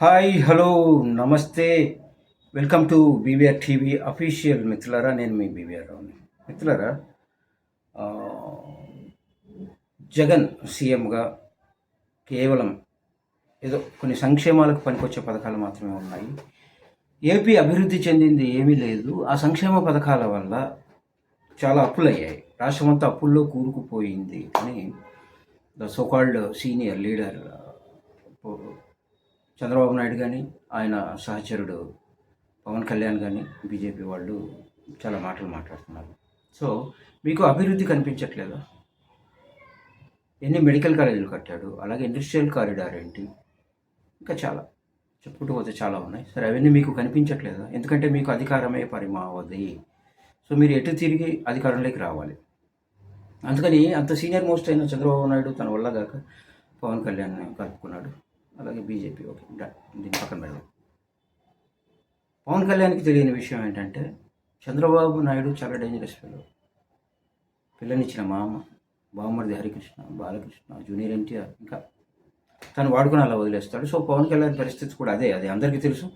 Hi hello నమస్తే. Welcome to BVR TV official మిత్రులారా నేను మీ బీవీఆర్ రావుని. మిత్రులారా జగన్ సీఎంగా కేవలం ఏదో కొన్ని సంక్షేమాలకు పనికొచ్చే పథకాలు మాత్రమే ఉన్నాయి. ఏపీ అభివృద్ధి చెందింది ఏమీ లేదు. ఆ సంక్షేమ పథకాల వల్ల చాలా అప్పులయ్యాయి. రాష్ట్రమంతా అప్పుల్లో కూరుకుపోయింది అని the so called senior leader Chandrababu Naidu కానీ ఆయన సహచరుడు పవన్ కళ్యాణ్ కానీ బీజేపీ వాళ్ళు చాలా మాటలు మాట్లాడుతున్నారు. సో మీకు అభివృద్ధి కనిపించట్లేదా? ఎన్ని మెడికల్ కాలేజీలు కట్టాడు? అలాగే ఇండస్ట్రియల్ కారిడార్ ఏంటి? ఇంకా చాలా. చెప్పుకుంటూ పోతే చాలా ఉన్నాయి. సరే అవన్నీ మీకు కనిపించట్లేదా? ఎందుకంటే మీకు అధికారమే పరిమావది సో మీరు ఎటు తిరిగి అధికారంలోకి రావాలి? అందుకని అంత సీనియర్ మోస్ట్ అయిన చంద్రబాబు నాయుడు తన వల్ల కాక పవన్ కళ్యాణ్ కలుపుకున్నాడు. అలాగే బీజేపీ. Okay done. పక్కన పెడదాం. పవన్ కళ్యాణ్కి తెలియని విషయం ఏంటంటే చంద్రబాబు నాయుడు చాలా డేంజరస్ పిల్లలు పిల్లనిచ్చిన మామ బామ్మడిది హరికృష్ణ బాలకృష్ణ జూనియర్ ఎన్టీఆర్ ఇంకా తను వాడుకుని అలా వదిలేస్తాడు. సో పవన్ కళ్యాణ్ పరిస్థితి కూడా అదే అది అందరికీ తెలుసు.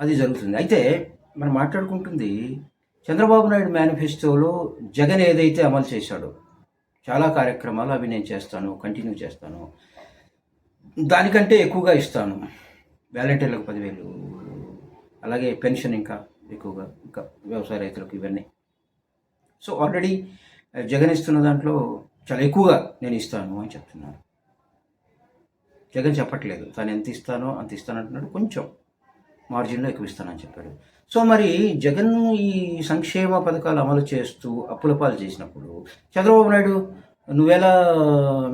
అది జరుగుతుంది. అయితే మనం మాట్లాడుకుంటుంది చంద్రబాబు నాయుడు మేనిఫెస్టోలో జగన్ ఏదైతే అమలు చేశాడో చాలా కార్యక్రమాలు అవి నేను చేస్తాను కంటిన్యూ చేస్తాను దానికంటే ఎక్కువగా ఇస్తాను. వాలంటీర్లకు పదివేలు అలాగే పెన్షన్ ఇంకా ఎక్కువగా ఇంకా వ్యవసాయ రైతులకు ఇవన్నీ. సో ఆల్రెడీ జగన్ ఇస్తున్న దాంట్లో చాలా ఎక్కువగా నేను ఇస్తాను అని చెప్తున్నాను. జగన్ చెప్పట్లేదు. తాను ఎంత ఇస్తానో అంత ఇస్తాను అంటున్నాడు కొంచెం మార్జిన్లో ఎక్కువ ఇస్తానని చెప్పాడు. సో మరి జగన్ ఈ సంక్షేమ పథకాలు అమలు చేస్తూ అప్పుల పాలు చేసినప్పుడు చంద్రబాబు నాయుడు నువ్వెలా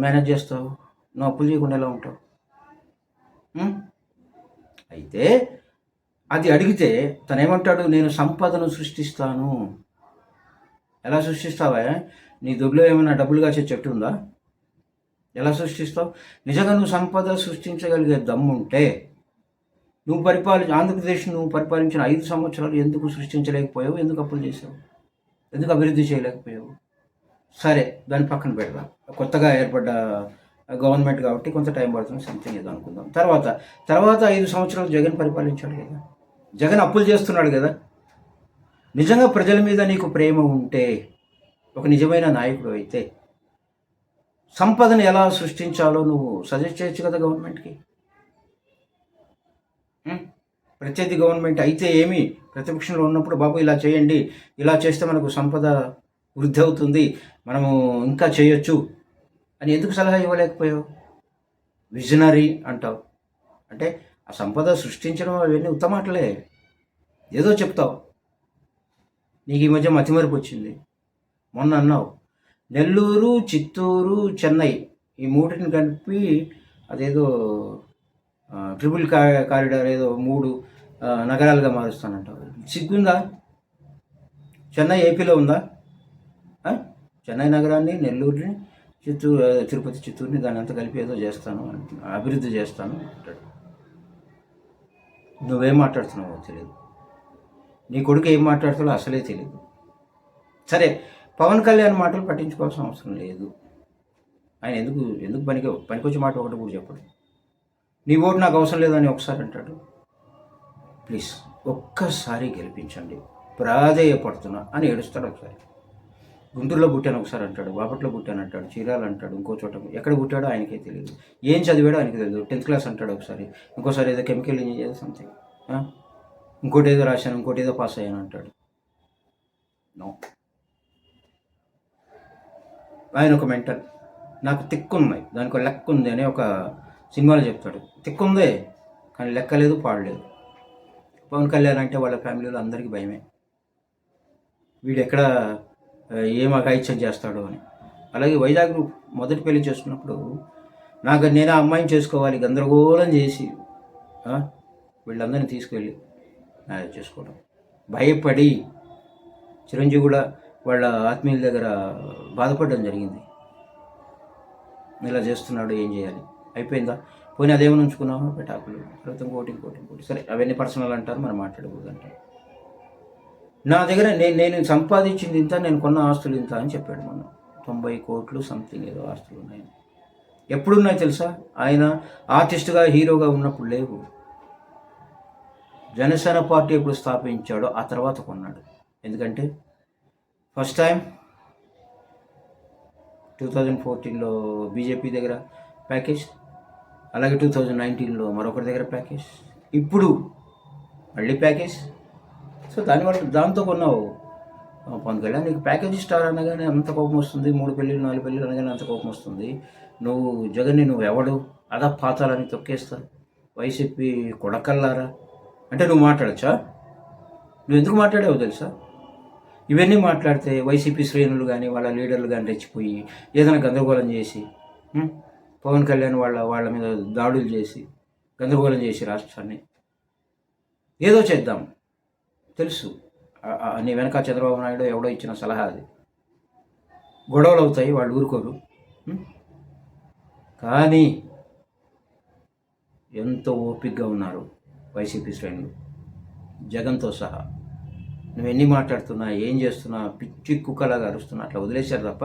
మేనేజ్ చేస్తావు? నువ్వు అప్పులు చేయకుండా ఎలా ఉంటావు? అయితే అది అడిగితే తను ఏమంటాడు నేను సంపదను సృష్టిస్తాను. ఎలా సృష్టిస్తావా? నీ దొడ్లో ఏమైనా డబ్బులు కాసే చెట్టు ఉందా? ఎలా సృష్టిస్తావు? నిజంగా నువ్వు సంపద సృష్టించగలిగే దమ్ముంటే నువ్వు పరిపాలి ఆంధ్రప్రదేశ్ నువ్వు పరిపాలించిన ఐదు సంవత్సరాలు ఎందుకు సృష్టించలేకపోయావు? ఎందుకు అప్పులు చేసావు ఎందుకు అభివృద్ధి చేయలేకపోయావు? సరే దాన్ని పక్కన పెడదాం. కొత్తగా ఏర్పడ్డ గవర్నమెంట్ కాబట్టి కొంత టైం పడుతుంది సంథింగ్ ఏదో అనుకుందాం. తర్వాత తర్వాత ఐదు సంవత్సరాలు జగన్ పరిపాలించాడు కదా. జగన్ అప్పులు చేస్తున్నాడు కదా. నిజంగా ప్రజల మీద నీకు ప్రేమ ఉంటే ఒక నిజమైన నాయకుడు అయితే సంపదను ఎలా సృష్టించాలో నువ్వు సజెస్ట్ చేయొచ్చు కదా గవర్నమెంట్కి? ప్రత్యర్థి గవర్నమెంట్ అయితే ఏమి? ప్రతిపక్షంలో ఉన్నప్పుడు బాబు ఇలా చేయండి ఇలా చేస్తే మనకు సంపద వృద్ధి అవుతుంది మనము ఇంకా చేయొచ్చు. అని ఎందుకు సలహా ఇవ్వలేకపోయావు? విజనరీ అంటావు. అంటే ఆ సంపద సృష్టించడం అవన్నీ ఉత్తమాటలే ఏదో చెప్తావు. నీకు ఈ మధ్య మతిమరుపు వచ్చింది. మొన్న అన్నావు నెల్లూరు చిత్తూరు చెన్నై ఈ మూటిని కలిపి అదేదో ట్రిపుల్ కారిడార్ ఏదో మూడు నగరాలుగా మారుస్తానంటావు. సిగ్గుందా? చెన్నై ఏపీలో ఉందా? చెన్నై నగరాన్ని నెల్లూరుని చిత్తూరు తిరుపతి చిత్తూరుని దాని అంతా కలిపి ఏదో చేస్తాను అభివృద్ధి చేస్తాను అంటాడు. నువ్వేం మాట్లాడుతున్నావో తెలియదు నీ కొడుకు ఏం మాట్లాడుతాడో అసలే తెలియదు సరే పవన్ కళ్యాణ్ మాటలు పట్టించుకోవాల్సిన అవసరం లేదు. ఆయన ఎందుకు ఎందుకు పనికి పనికొచ్చే మాట ఒకటి కూడా చెప్పడు. నీ ఓటు నాకు అవసరం లేదని ఒకసారి అంటాడు. ప్లీజ్ ఒక్కసారి గెలిపించండి. ప్రాధేయపడుతున్నా అని ఏడుస్తాడు ఒకసారి. గుంటూరులో పుట్టాను ఒకసారి అంటాడు బాపట్లో పుట్టాను అంటాడు చీరాలు అంటాడు ఇంకో చోట ఎక్కడ పుట్టాడో ఆయనకే తెలియదు ఏం చదివాడో ఆయనకి తెలియదు టెన్త్ క్లాస్ అంటాడు ఒకసారి. ఇంకోసారి ఏదో కెమికల్ ఇంజనీర్ సంథింగ్ ఇంకోటి ఏదో రాశాను ఇంకోటి ఏదో పాస్ అయ్యాను అంటాడు. నో ఆయన ఒక మెంటల్ నాకు తిక్కున్నాయి దానికి ఒక లెక్క ఉంది అని ఒక సినిమాలో చెప్తాడు. తిక్కుందే కానీ లెక్క లేదు పాడలేదు పవన్ కళ్యాణ్ అంటే వాళ్ళ ఫ్యామిలీలో అందరికీ భయమే. వీడు ఎక్కడ ఏం అఘాయిత్యం చేస్తాడో అని. అలాగే వైజాగ్ గ్రూప్ మొదటి పెళ్ళి చేసుకున్నప్పుడు నాకు నేను ఆ అమ్మాయిని చేసుకోవాలి గందరగోళం చేసి వీళ్ళందరినీ తీసుకెళ్ళి మ్యారేజ్ చేసుకోవడం. భయపడి చిరంజీవి కూడా వాళ్ళ ఆత్మీయుల దగ్గర బాధపడడం జరిగింది. ఇలా చేస్తున్నాడు ఏం చేయాలి? అయిపోయిందా? పోనీ అదేమని ఉంచుకున్నామా పెటాకులు తర్వాత ఇంకోటి ఇంకోటి ఇంకోటి. సరే అవన్నీ పర్సనల్ అంటారు మనం మాట్లాడకూడదు అంటారు. నా దగ్గర నేను నేను సంపాదించింది ఇంత నేను కొన్న ఆస్తులు ఇంత అని చెప్పాడు మొన్న. తొంభై కోట్లు సంథింగ్ ఏదో ఆస్తులు ఉన్నాయి. ఎప్పుడున్నాయి తెలుసా? ఆయన ఆర్టిస్ట్గా హీరోగా ఉన్నప్పుడు లేవు. జనసేన పార్టీ ఎప్పుడు స్థాపించాడో ఆ తర్వాత కొన్నాడు. ఎందుకంటే ఫస్ట్ టైం టూ థౌజండ్ ఫోర్టీన్లో బీజేపీ దగ్గర ప్యాకేజ్ అలాగే టూ థౌజండ్ నైన్టీన్లో మరొకరి దగ్గర ప్యాకేజ్ ఇప్పుడు మళ్ళీ ప్యాకేజ్ సో దానివల్ల దాంతో కొన్నావు. ఆ, పవన్ కళ్యాణ్ నీకు ప్యాకేజ్ స్టార్ అనగానే అంత కోపం వస్తుంది. మూడు పెళ్ళిళ్ళు నాలుగు పెళ్ళిళ్ళు అనగానే అంత కోపం వస్తుంది. నువ్వు జగన్ని నువ్వు ఎవడు? అదా పాతాలని తొక్కేస్తా వైసీపీ కొడకల్లారా? అంటే నువ్వు మాట్లాడచ్చా? నువ్వు ఎందుకు మాట్లాడావు తెలుసా? ఇవన్నీ మాట్లాడితే వైసీపీ శ్రేణులు కానీ వాళ్ళ లీడర్లు కానీ రెచ్చిపోయి ఏదైనా గందరగోళం చేసి పవన్ కళ్యాణ్ వాళ్ళ వాళ్ళ మీద దాడులు చేసి గందరగోళం చేసి రాష్ట్రాన్ని. ఏదో చేద్దాం. తెలుసు. నీ వెనక చంద్రబాబు నాయుడు ఎవడో ఇచ్చిన సలహా అది. గొడవలు అవుతాయి వాళ్ళు ఊరుకోరు. కానీ ఎంతో ఓపికగా ఉన్నారు వైసీపీ శ్రేణులు. జగన్తో సహా. నువ్వు ఎన్ని మాట్లాడుతున్నా ఏం చేస్తున్నా పిచ్చి కుక్కలాగా అరుస్తున్నా అట్లా వదిలేశారు తప్ప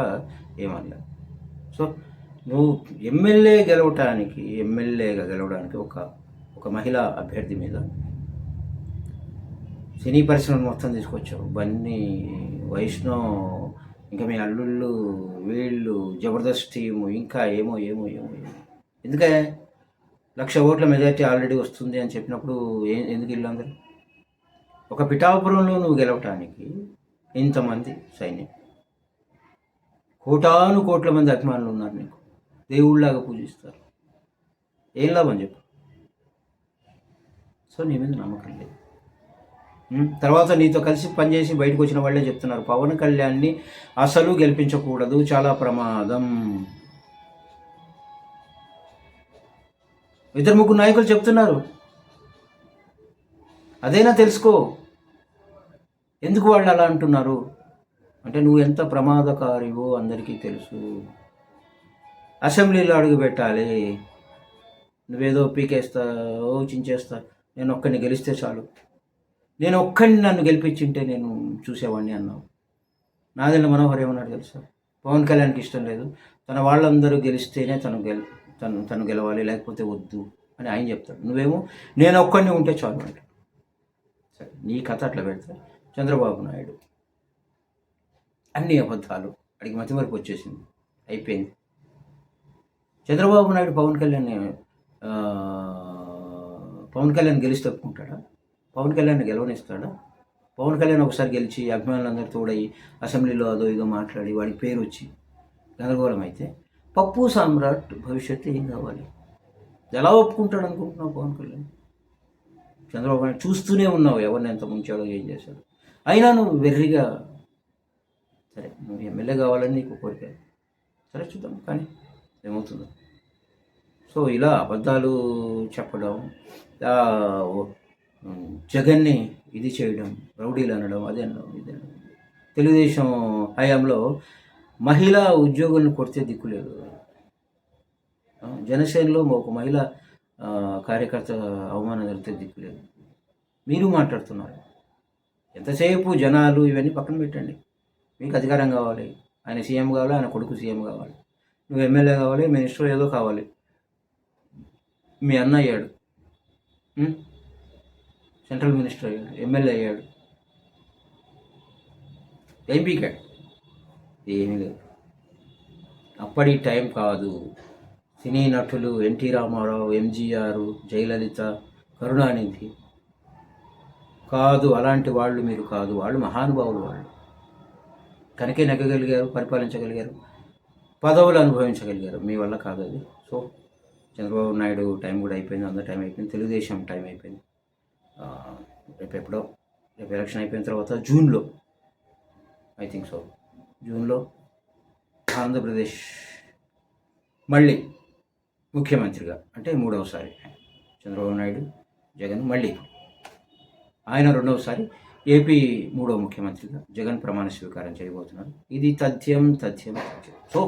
ఏమనలేదు సో నువ్వు ఎమ్మెల్యే గెలవటానికి ఎమ్మెల్యేగా గెలవడానికి ఒక ఒక మహిళా అభ్యర్థి మీద సినీ పరిశ్రమ మొత్తం తీసుకొచ్చారు. బన్నీ వైష్ణవ్ ఇంకా మీ అల్లుళ్ళు వీళ్ళు జబర్దస్త్ టీము ఇంకా ఏమో ఏమో ఏమో ఏమో. ఎందుకే? లక్ష ఓట్ల మెజార్టీ ఆల్రెడీ వస్తుంది అని చెప్పినప్పుడు ఏ ఎందుకు ఇల్లు అందరు? ఒక పిఠాపురంలో నువ్వు గెలవటానికి ఇంతమంది సైన్యం కోటాను కోట్ల మంది అభిమానులు ఉన్నారు నీకు. దేవుళ్ళలాగా పూజిస్తారు. ఏం లాభం చెప్పు. సో నీ మీద నమ్మకం లేదు. తర్వాత నీతో కలిసి పనిచేసి బయటకు వచ్చిన వాళ్ళే చెప్తున్నారు. పవన్ కళ్యాణ్ని అసలు గెలిపించకూడదు. చాలా ప్రమాదం. ఇద్దరు ముగ్గురు నాయకులు చెప్తున్నారు. అదైనా తెలుసుకో? ఎందుకు వాళ్ళు అలా అంటున్నారు? అంటే నువ్వు ఎంత ప్రమాదకారివో అందరికీ తెలుసు. అసెంబ్లీలో అడుగు పెట్టాలి. నువ్వేదో పీకేస్తావో చించేస్తా. నేను ఒక్కడిని గెలిస్తే చాలు. నేను ఒక్కడిని నన్ను గెలిపించింటే నేను చూసేవాడిని అన్నావు. నాదెళ్ళ మనోహర్ ఏమన్నాడు తెలుసా? పవన్ కళ్యాణ్కి ఇష్టం లేదు. తన వాళ్ళందరూ గెలిస్తేనే తను గెల తను తను గెలవాలి లేకపోతే వద్దు అని ఆయన చెప్తాడు. నువ్వేమో నేను ఒక్కడిని ఉంటే చాలు అంట. సరే నీ కథ అట్లా పెడితే. చంద్రబాబు నాయుడు. అన్ని అబద్ధాలు. అడిగి వరకు వచ్చేసింది. అయిపోయింది. చంద్రబాబు నాయుడు పవన్ కళ్యాణ్ పవన్ కళ్యాణ్ గెలిచి తప్పుకుంటాడా పవన్ కళ్యాణ్ గెలవనిస్తాడా? పవన్ కళ్యాణ్ ఒకసారి గెలిచి అభిమానులందరూ తోడయి అసెంబ్లీలో అదో ఇదో మాట్లాడి వాడి పేరు వచ్చి గందరగోళం అయితే పప్పు సామ్రాట్ భవిష్యత్తు ఏం కావాలి? ఎలా ఒప్పుకుంటాడు అనుకుంటున్నావు పవన్ కళ్యాణ్? చంద్రబాబు నాయుడు చూస్తూనే ఉన్నావు ఎవరిని ఎంత ముంచాడో ఏం చేశాడు. అయినా నువ్వు వెర్రిగా సరే నువ్వు ఎమ్మెల్యే కావాలని నీకు కోరిక. సరే చూద్దాం కానీ ఏమవుతుందో. సో ఇలా అబద్ధాలు చెప్పడం జగన్ని ఇది చేయడం రౌడీలు అనడం అది అనడం ఇది అనడం. తెలుగుదేశం హయాంలో మహిళా ఉద్యోగులను కొడితే దిక్కులేదు జనసేనలో ఒక మహిళ కార్యకర్త అవమానం జరిగితే దిక్కులేదు మీరు మాట్లాడుతున్నారు. ఎంతసేపు జనాలు ఇవన్నీ పక్కన పెట్టండి. మీకు అధికారం కావాలి. ఆయన సీఎం కావాలి ఆయన కొడుకు సీఎం కావాలి. నువ్వు ఎమ్మెల్యే కావాలి మినిస్టర్ ఏదో కావాలి. మీ అన్న అయ్యాడు. సెంట్రల్ మినిస్టర్ అయ్యాడు ఎమ్మెల్యే అయ్యాడు. ఏం ఏమీ లేదు. అప్పటి టైం కాదు. సినీ నటులు ఎన్టీ రామారావు ఎంజీఆర్ జయలలిత కరుణానిధి. కాదు అలాంటి వాళ్ళు మీరు కాదు. వాళ్ళు మహానుభావులు వాళ్ళు. కనకే నెగ్గగలిగారు పరిపాలించగలిగారు పదవులు అనుభవించగలిగారు. మీ వల్ల కాదు అది. సో చంద్రబాబు నాయుడు టైం కూడా అయిపోయింది అంత టైం అయిపోయింది తెలుగుదేశం టైం అయిపోయింది. రేపు ఎప్పుడో రేపు ఎలక్షన్ అయిపోయిన తర్వాత జూన్లో ఐ థింక్ సో జూన్లో ఆంధ్రప్రదేశ్ మళ్ళీ ముఖ్యమంత్రిగా అంటే మూడవసారి చంద్రబాబు నాయుడు జగన్ మళ్ళీ ఆయన రెండవసారి ఏపీ మూడవ ముఖ్యమంత్రిగా జగన్ ప్రమాణ స్వీకారం చేయబోతున్నారు. ఇది తథ్యం తథ్యం తథ్యం. సో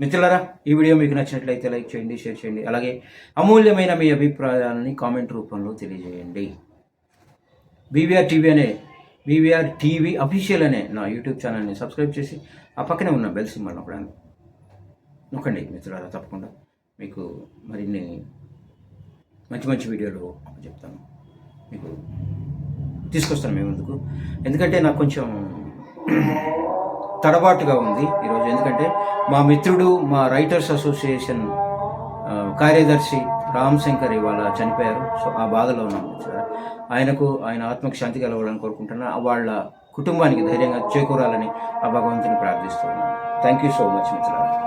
మిత్రులారా ఈ వీడియో మీకు నచ్చినట్లయితే లైక్ చేయండి షేర్ చేయండి. అలాగే అమూల్యమైన మీ అభిప్రాయాలని కామెంట్ రూపంలో తెలియజేయండి. బీవీఆర్ టీవీ అనే బీవీఆర్ టీవీ అఫీషియల్ అనే నా యూట్యూబ్ ఛానల్ని సబ్స్క్రైబ్ చేసి ఆ పక్కనే ఉన్న బెల్ సింబల్ నొక్కడానికి నొక్కండి మిత్రులారా తప్పకుండా. మీకు మరిన్ని మంచి మంచి వీడియోలు చెప్తాను. మీకు తీసుకొస్తాను మేము ముందుకు. ఎందుకంటే నాకు కొంచెం తడబాటుగా ఉంది ఈరోజు. ఎందుకంటే మా మిత్రుడు మా రైటర్స్ అసోసియేషన్ కార్యదర్శి రామ్ శంకర్ ఇవాళ చనిపోయారు. సో ఆ బాధలో ఉన్నాం. సార్ ఆయనకు ఆయన ఆత్మకు శాంతి కలవాలని కోరుకుంటున్నా. వాళ్ళ కుటుంబానికి ధైర్యంగా చేకూరాలని ఆ భగవంతుని ప్రార్థిస్తున్నాను. థ్యాంక్ యూ సో మచ్ మిత్రులారా.